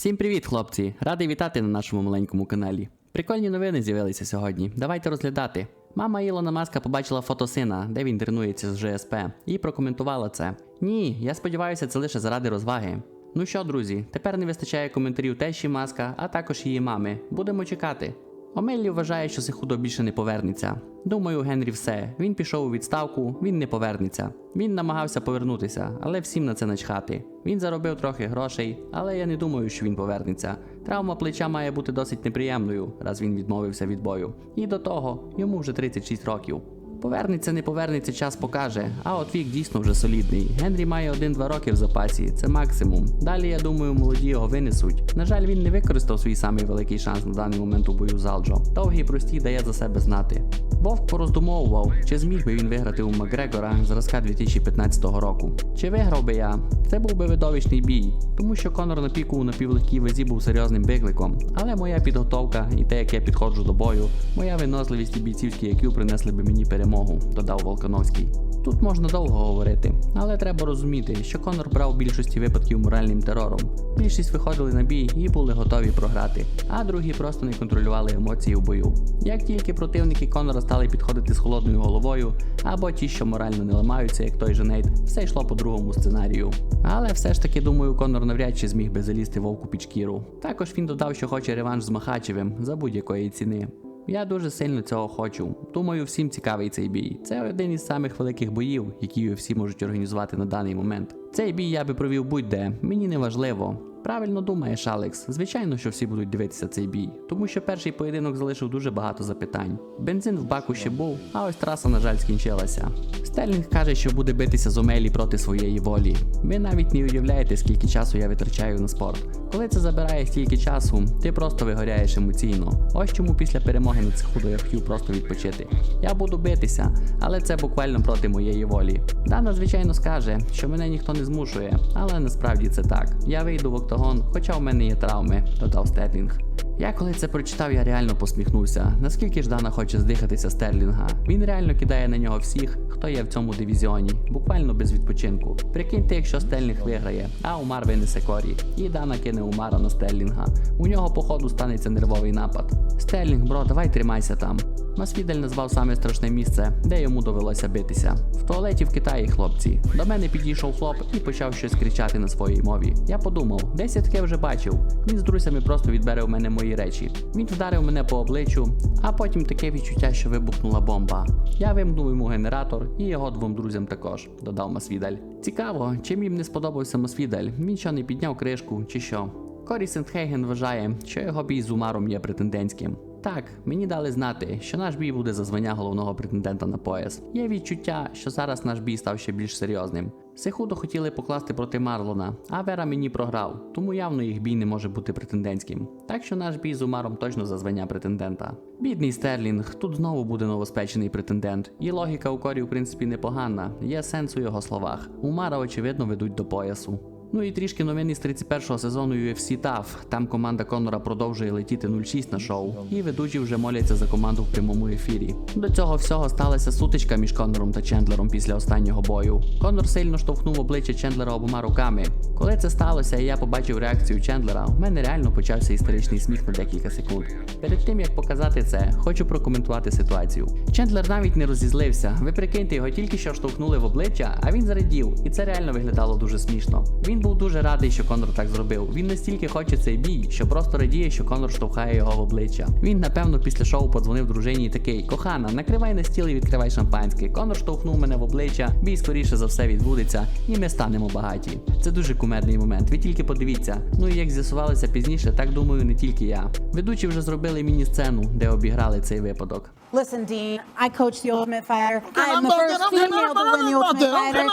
Всім привіт, хлопці! Радий вітати на нашому маленькому каналі. Прикольні новини з'явилися сьогодні. Давайте розглядати. Мама Ілона Маска побачила фото сина, де він тренується з ЖСП, і прокоментувала це. Ні, я сподіваюся, це лише заради розваги. Ну що, друзі, тепер не вистачає коментарів тещі Маска, а також її мами. Будемо чекати. Омеллі вважає, що Сихудо більше не повернеться. Думаю, Генрі все. Він пішов у відставку, він не повернеться. Він намагався повернутися, але всім на це начхати. Він заробив трохи грошей, але я не думаю, що він повернеться. Травма плеча має бути досить неприємною, раз він відмовився від бою. І до того йому вже 36 років. Повернеться, не повернеться, час покаже. А от вік дійсно вже солідний. Генрі має 1-2 роки в запасі, це максимум. Далі, я думаю, молоді його винесуть. На жаль, він не використав свій самий великий шанс на даний момент у бою з Алджо. Довгий простій дає за себе знати. Вовк пороздумовував, чи зміг би він виграти у Макгрегора зразка 2015 року. Чи виграв би я? Це був би видовищний бій, тому що Конор на піку у напівлегкій вазі був серйозним викликом. Але моя підготовка і те, як я підходжу до бою, моя виносливість і бійцівський IQ принесли би мені перемогу, додав Волконовський. Тут можна довго говорити, але треба розуміти, що Конор брав в більшості випадків моральним терором. Більшість виходили на бій і були готові програти, а другі просто не контролювали емоції у бою. Як тільки противники Конора стали підходити з холодною головою, або ті, що морально не ламаються, як той же Нейт, все йшло по другому сценарію. Але все ж таки, думаю, Конор навряд чи зміг би залізти вовку під шкіру. Також він додав, що хоче реванш з Махачевим за будь-якої ціни. Я дуже сильно цього хочу. Думаю, всім цікавий цей бій. Це один із самих великих боїв, які UFC можуть організувати на даний момент. Цей бій я би провів будь-де, мені не важливо. Правильно думаєш, Алекс. Звичайно, що всі будуть дивитися цей бій, тому що перший поєдинок залишив дуже багато запитань. Бензин в баку ще був, а ось траса, на жаль, скінчилася. Стерлінг каже, що буде битися з Омелі проти своєї волі. Ви навіть не уявляєте, скільки часу я витрачаю на спорт. Коли це забирає стільки часу, ти просто вигоряєш емоційно. Ось чому після перемоги над цеху я хотів просто відпочити. Я буду битися, але це буквально проти моєї волі. Дана, звичайно, скаже, що мене ніхто не змушує, але насправді це так. Я вийду в октагон, хоча в мене є травми, додав Стерлінг. Я коли це прочитав, я реально посміхнувся. Наскільки ж Дана хоче здихатися Стерлінга? Він реально кидає на нього всіх, хто є в цьому дивізіоні, буквально без відпочинку. Прикиньте, якщо Стерлінг виграє, а Умар винесе корі, і Дана кине Умара на Стерлінга. У нього, походу, станеться нервовий напад. Стерлінг, бро, давай тримайся там. Масвідель назвав саме страшне місце, де йому довелося битися. В туалеті в Китаї, хлопці. До мене підійшов хлоп і почав щось кричати на своїй мові. Я подумав, десь я таке вже бачив. Він з друзями просто відбере у мене мої речі. Він вдарив мене по обличчю, а потім таке відчуття, що вибухнула бомба. Я вимкнув йому генератор і його двом друзям також, додав Масвідель. Цікаво, чим їм не сподобався Масвідель? Він що не підняв кришку, чи що? Корі Сентхейген вважає, що його бій з Умаром є претендентським. Так, мені дали знати, що наш бій буде за звання головного претендента на пояс. Є відчуття, що зараз наш бій став ще більш серйозним. Сехудо хотіли покласти проти Марлона, а Вера мені програв, тому явно їх бій не може бути претендентським. Так що наш бій з Умаром точно за звання претендента. Бідний Стерлінг, тут знову буде новоспечений претендент. І логіка у Корі, в принципі, непогана, є сенс у його словах. Умара, очевидно, ведуть до поясу. Ну і трішки новини з 31-го сезону UFC TAF. Там команда Конора продовжує летіти 0-6 на шоу, і ведучі вже моляться за команду в прямому ефірі. До цього всього сталася сутичка між Конором та Чендлером після останнього бою. Конор сильно штовхнув обличчя Чендлера обома руками. Коли це сталося, і я побачив реакцію Чендлера, у мене реально почався істеричний сміх на декілька секунд. Перед тим як показати це, хочу прокоментувати ситуацію. Чендлер навіть не розізлився. Ви прикиньте, його тільки що штовхнули в обличчя, а він зрадів, і це реально виглядало дуже смішно. Він був дуже радий, що Конор так зробив. Він настільки хоче цей бій, що просто радіє, що Конор штовхає його в обличчя. Він, напевно, після шоу подзвонив дружині і такий: Кохана, накривай на стіл і відкривай шампанське. Конор штовхнув мене в обличчя, бій скоріше за все відбудеться, і ми станемо багаті. Це дуже кумедний момент. Ви тільки подивіться. Ну і як з'ясувалося пізніше, так думаю, не тільки я. Ведучі вже зробили міні-сцену, де обіграли цей випадок. Listen, Dean, I coached the Ultimate Fighter. I am the first female to win the Ultimate Fighter.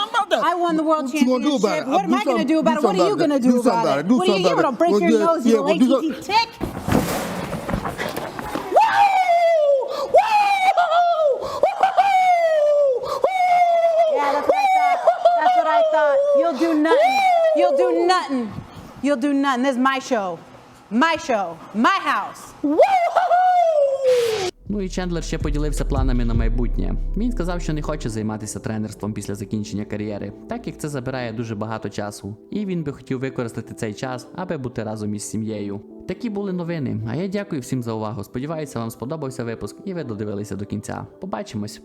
I won the world championship. What am I going to do about it? What are you going to do about it? What are you going to break your nose, you lazy tick? You'll do nothing. You'll do nothing. You'll do nothing. This is my show. My show. My house. Woo! Ну і Чендлер ще поділився планами на майбутнє. Він сказав, що не хоче займатися тренерством після закінчення кар'єри, так як це забирає дуже багато часу. І він би хотів використати цей час, аби бути разом із сім'єю. Такі були новини. А я дякую всім за увагу. Сподіваюся, вам сподобався випуск і ви додивилися до кінця. Побачимось!